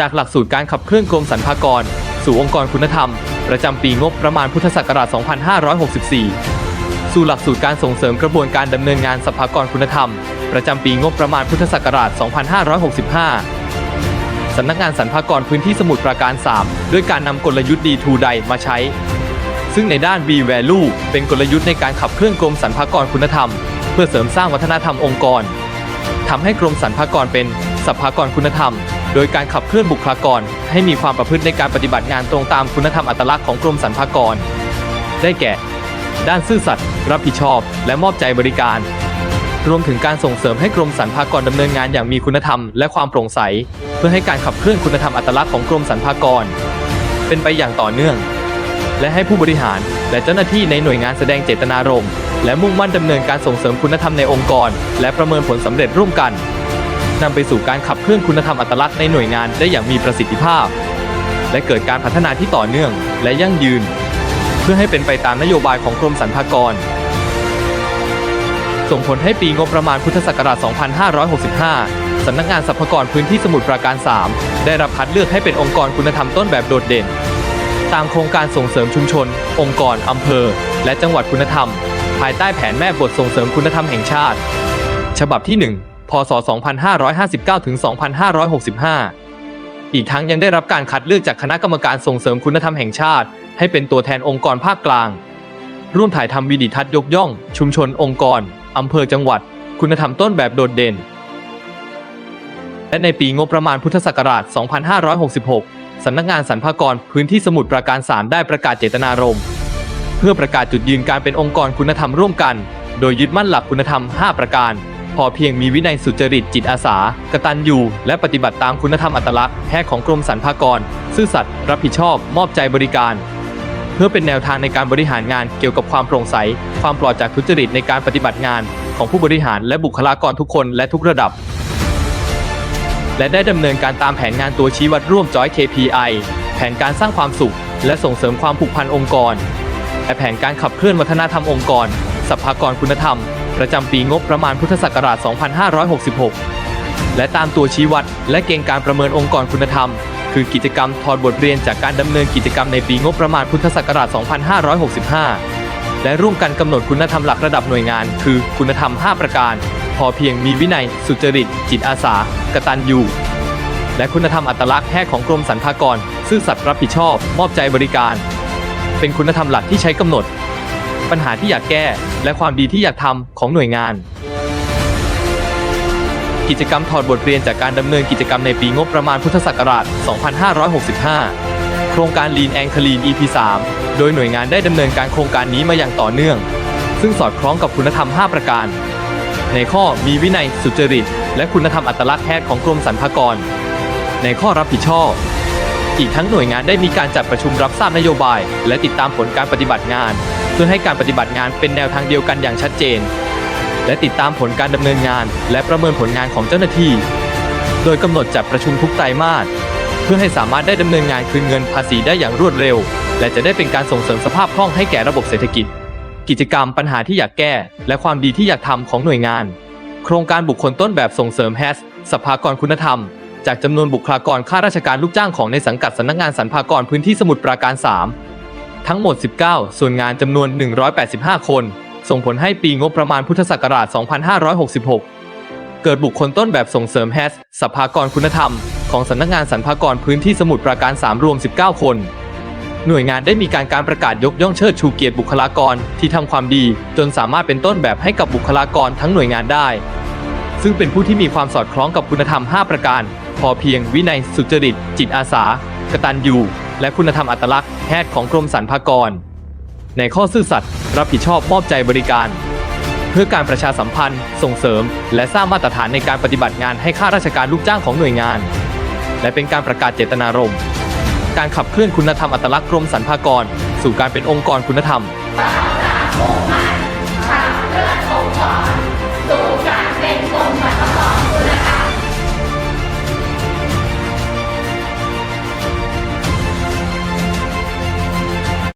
จากหลักสูตรการขับเคลื่อนกรมสรรพากร สู่องค์กรคุณธรรม ประจำปีงบประมาณพุทธศักราช 2564 สู่หลักสูตรการส่งเสริมกระบวนการดำเนินงานสรรพากรคุณธรรม ประจำปีงบประมาณพุทธศักราช 2565 สำนักงานสรรพากรพื้นที่สมุทรปราการ 3 ด้วยการนำกลยุทธ์ D2 ใดมาใช้ ซึ่งในด้าน B Value เป็นกลยุทธ์ในการขับเคลื่อนกรมสรรพากรคุณธรรม เพื่อเสริมสร้างวัฒนธรรมองค์กรทำให้กรมสรรพากรเป็นสัพพากรคุณธรรม โดยการขับเคลื่อนบุคลากร ให้มีความประพฤติในการปฏิบัติงานตรงตามคุณธรรมอัตลักษณ์ของกรมสรรพากร ได้แก่ ด้านซื่อสัตย์รับผิดชอบ และมอบใจบริการ รวมถึงการส่งเสริมให้กรมสรรพากรดำเนินงานอย่างมีคุณธรรมและความโปร่งใส เพื่อให้การขับเคลื่อนคุณธรรมอัตลักษณ์ของกรมสรรพากร เป็นไปอย่างต่อเนื่อง และให้ผู้บริหารและเจ้าหน้าที่ในหน่วยงานแสดงเจตนารมณ์และมุ่งมั่นดำเนินการส่งเสริมคุณธรรมในองค์กร และประเมินผลสำเร็จร่วมกัน นำไปสู่การขับเคลื่อนคุณธรรมอัตลักษณ์ในหน่วยงานได้อย่างมีประสิทธิภาพ และเกิดการพัฒนาที่ต่อเนื่องและยั่งยืน เพื่อให้เป็นไปตามนโยบายของกรมสรรพากร ส่งผลให้ปีงบประมาณพุทธศักราช 2565 สำนักงานสรรพากรพื้นที่สมุทรปราการ 3 ได้รับคัดเลือกให้เป็นองค์กรคุณธรรมต้นแบบโดดเด่น ตามโครงการส่งเสริมชุมชน องค์กรอำเภอ และจังหวัดคุณธรรม ภายใต้แผนแม่บทส่งเสริมคุณธรรมแห่งชาติ ฉบับที่ 1 พศ 2559 ถึง 2565 อีกทั้งยังได้รับการคัดเลือกจากคณะกรรมการส่งเสริมคุณธรรมแห่งชาติ ให้เป็นตัวแทนองค์กรภาคกลาง ร่วมถ่ายทำวิดีทัศน์ยกย่อง ชุมชนองค์กรอำเภอจังหวัด คุณธรรมต้นแบบโดดเด่น และในปีงบประมาณพุทธศักราช 2566 สำนักงานสรรพากรพื้นที่สมุทรปราการ3ได้ประกาศเจตนารมณ์เพื่อประกาศจุดยืนการเป็นองค์กรคุณธรรมร่วมกัน โดยยึดมั่นหลักคุณธรรม 5 ประการ อเพียงมีวินัยสุจริตจิตอาสา กตัญญูและปฏิบัติตามคุณธรรมอัตลักษณ์แพทย์ของกรมสรรพากร ซื่อสัตย์รับผิดชอบ มอบใจบริการ เพื่อเป็นแนวทางในการบริหารงานเกี่ยวกับความโปร่งใส ความปลอดจากทุจริตในการปฏิบัติงาน ของผู้บริหารและบุคลากรทุกคนและทุกระดับ และได้ดำเนินการตามแผนงานตัวชี้วัดร่วมจอย KPI แผนการสร้างความสุข และส่งเสริมความผูกพันองค์กรและแผนการขับเคลื่อนวัฒนธรรมองค์กรสัพพากรคุณธรรม ประจำปีงบประมาณพุทธศักราช 2566 และตามตัวชี้วัด และเกณฑ์การประเมินองค์กรคุณธรรม คือกิจกรรมถอดบทเรียนจากการดำเนินกิจกรรมในปีงบประมาณพุทธศักราช 2565 และร่วมกันกำหนดคุณธรรมหลักระดับหน่วยงาน คือคุณธรรม 5 ประการ พอเพียงมีวินัย สุจริต จิตอาสา กตัญญูและคุณธรรมอัตลักษณ์แพทย์ของกรมสรรพากร ซื่อสัตย์รับผิดชอบ มอบใจบริการ เป็นคุณธรรมหลักที่ใช้กำหนด ปัญหาที่อยากแก้ และความดีที่อยากทำของหน่วยงาน กิจกรรมถอดบทเรียนจากการดำเนินกิจกรรมในปีงบประมาณพุทธศักราช 2565 โครงการ Lean and Clean EP 3โดยหน่วยงานได้ดำเนินการโครงการนี้มาอย่างต่อเนื่อง ซึ่งสอดคล้องกับคุณธรรม 5 ประการ ในข้อมีวินัยสุจริต และคุณธรรมอัตลักษณ์แพทย์ของกรมสรรพากร ในข้อรับผิดชอบอีกทั้งหน่วยงานได้มีการจัดประชุมรับทราบนโยบาย และติดตามผลการปฏิบัติงาน พื่อให้การปฏิบัติงานเป็นแนวทางเดียวกันอย่างชัดเจน และติดตามผลการดำเนินงาน และประเมินผลงานของเจ้าหน้าที่ โดยกำหนดจัดประชุมทุกไตรมาสเพื่อให้สามารถได้ดำเนินงานคืนเงินภาษีได้อย่างรวดเร็ว และจะได้เป็นการส่งเสริมสภาพคล่องให้แก่ระบบเศรษฐกิจ กิจกรรมปัญหาที่อยากแก้ และความดีที่อยากทำของหน่วยงาน โครงการบุคคลต้นแบบส่งเสริมแฮสสภากรคุณธรรม จากจำนวนบุคลากรข้าราชการลูกจ้างของในสังกัดสำนักงานสรรพากรพื้นที่สมุทรปราการ 3 ทั้งหมด 19 ส่วนงานจำนวน 185 คน ส่งผลให้ปีงบประมาณพุทธศักราช 2566 เกิดบุคคลต้นแบบส่งเสริมแฮสสภากรคุณธรรม ของสำนักงานสรรพากรพื้นที่สมุทรปราการ 3 รวม 19 คน หน่วยงานได้มีการการประกาศยกย่องเชิดชูเกียรติบุคลากรที่ทำความดี จนสามารถเป็นต้นแบบให้กับบุคลากรทั้งหน่วยงานได้ ซึ่งเป็นผู้ที่มีความสอดคล้องกับคุณธรรม 5 ประการ พอเพียงวินัยสุจริต จิตอาสากตัญญู และคุณธรรมอัตลักษณ์แพทย์ของกรมสรรพากร ในข้อซื่อสัตย์รับผิดชอบมอบใจบริการ เพื่อการประชาสัมพันธ์ ส่งเสริม และสร้างมาตรฐานในการปฏิบัติงานให้ข้าราชการลูกจ้างของหน่วยงาน และเป็นการประกาศเจตนารมณ์การขับเคลื่อนคุณธรรมอัตลักษณ์กรมสรรพากร สู่การเป็นองค์กรคุณธรรม